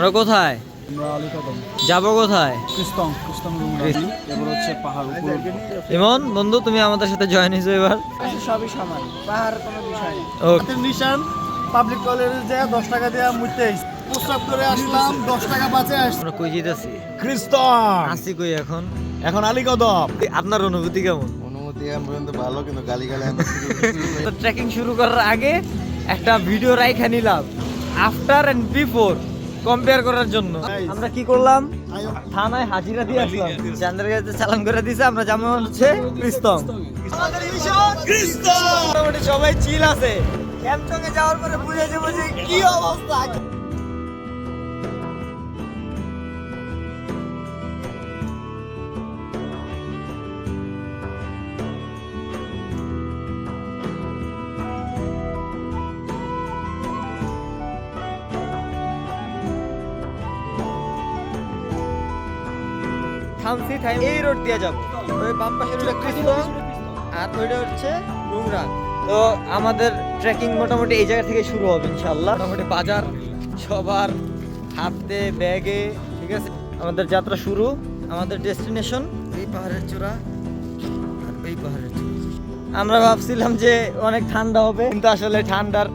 আমরা কোথায়? আমরা আলিকদম যাব কোথায়? ক্রিস্তং ক্রিস্তং রুম এবার হচ্ছে পাহাড় উপর ইমন বন্ধু তুমি আমাদের সাথে জয়েন হয়েছো এবার? সবই সমান। পাহাড় কোনো বিষয় নিশান পাবলিক কলেজে যায় দশ টাকা দিয়ে মুইতে প্রস্তাব করে আসলাম দশ টাকা বাঁচে আসছি আমরা কই যেতেছি ক্রিস্তং আসি কই এখন? এখন আলিকদম আপনার অনুভূতি কেমন? অনুমতি এখন পর্যন্ত ভালো কিন্তু গালি গালি তো ট্রেকিং শুরু করার আগে একটা ভিডিও রাইখা নিলাম। আফটার এন্ড বিফোর কম্পেয়ার করার জন্য। আমরা কি করলাম? থানায় হাজিরা দিয়ে আসলাম। চান্দের কাছে চালান করে দিয়েছে আমরা যেমন হচ্ছে মোটামুটি সবাই চিল আছে। ক্যাম্পটং যাওয়ার পরে বুঝে যাব যে কি অবস্থা? থামসি থাই এই রোড দিয়ে যাব। ওই বাম পাশের রোড ক্রিস্তম আর ওইটা হচ্ছে রুংরাং তো আমাদের ট্রেকিং মোটামুটি এই জায়গা থেকে শুরু হবে ইনশাল্লাহ মোটামুটি বাজার সবার হাতে ব্যাগে ঠিক আছে? আমাদের যাত্রা শুরু আমাদের ডেস্টিনেশন এই পাহাড়ের চূড়া আর এই পাহাড়ের চূড়া। আমরা ভাবছিলাম যে অনেক ঠান্ডা হবে কিন্তু আসলে ঠান্ডার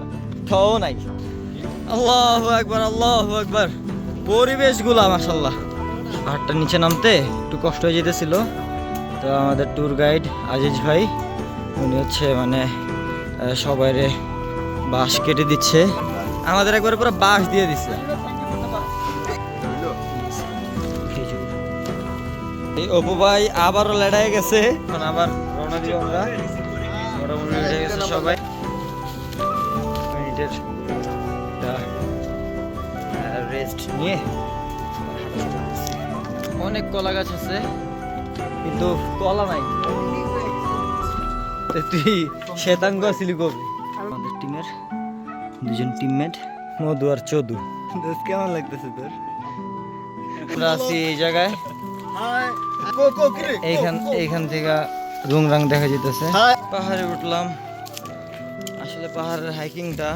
ঠও নাই। আল্লাহ একবার আল্লাহ একবার পরিবেশগুলা মাসাল্লাহ পাহাড়টা নিচে নামতে একটু কষ্ট হয়ে যেতেছিল। তো আমাদের ট্যুর গাইড আজিজ ভাই, উনি হচ্ছে মানে সবাইরে বাঁশ কেটে দিচ্ছে। আমাদের একবারে পুরো বাঁশ দিয়ে দিচ্ছে এই অপু ভাই আবারও লড়াই গেছে। আবার রওনা দিব আমরা। মোটামুটি লেড়ে গেছে সবাই। রেস্ট নিয়ে। অনেক কলা গাছ আছে কিন্তু কলা নাই। তো তুই শ্বেতাঙ্গ ছিলি কবে? আমাদের টিমের দুজন টিমমেট মধু আর চদু। দোস্ত কেমন লাগতেছে তোর? আমরা আছি এই জায়গায়। এইখান এইখান থেকে রুংরাং দেখা যেতেছে পাহাড়ে উঠলাম। আসলে পাহাড়ের হাইকিংটা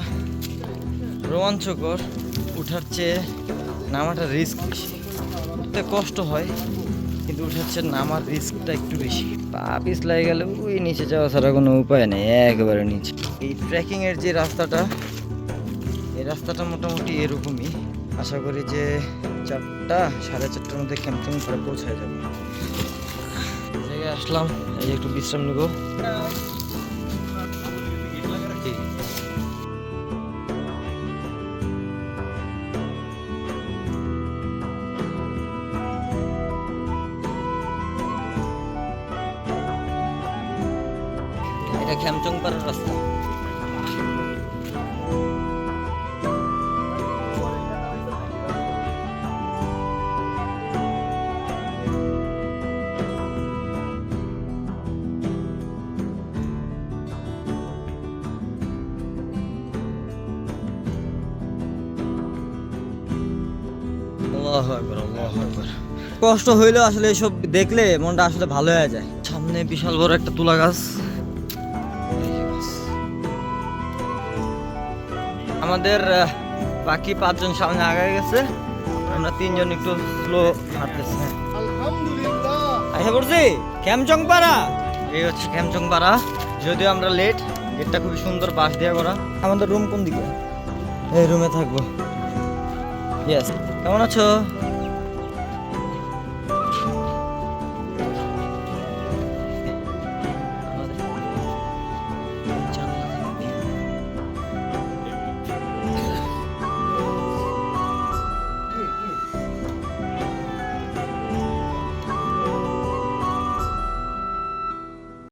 রোমাঞ্চকর। উঠার চেয়ে নামাটা রিস্ক বেশি। উঠতে কষ্ট হয়, কিন্তু উঠাচ্ছে নামার রিস্কটা একটু বেশি। পা পিছলাই গেলে ওই নিচে যাওয়া ছাড়া কোনো উপায় নেই, একেবারে নিচে। এই ট্রেকিংয়ের যে রাস্তাটা, এই রাস্তাটা মোটামুটি এরকমই। আশা করি যে চারটা, সাড়ে চারটার মধ্যে ক্যাম্পিং করে পৌঁছায় যাব। জায়গায় আসলাম, এই একটু বিশ্রাম নেব। এটা খ্যামচং পাড়ার রাস্তা। কষ্ট হইলেও আসলে এসব দেখলে মনটা আসলে ভালো হয়ে যায়। সামনে বিশাল বড় একটা তুলা গাছ। আমাদের বাকি পাঁচজন সামনে আগে গেছে। আমরা তিনজন একটু স্লো হাঁটতেছি। আচ্ছা বলছি পাড়া এই হচ্ছে পাড়া যদিও আমরা লেট এটা খুবই সুন্দর বাস দেওয়া করা আমাদের রুম কোন দিকে? এই রুমে থাকব। ইয়েস কেমন আছো?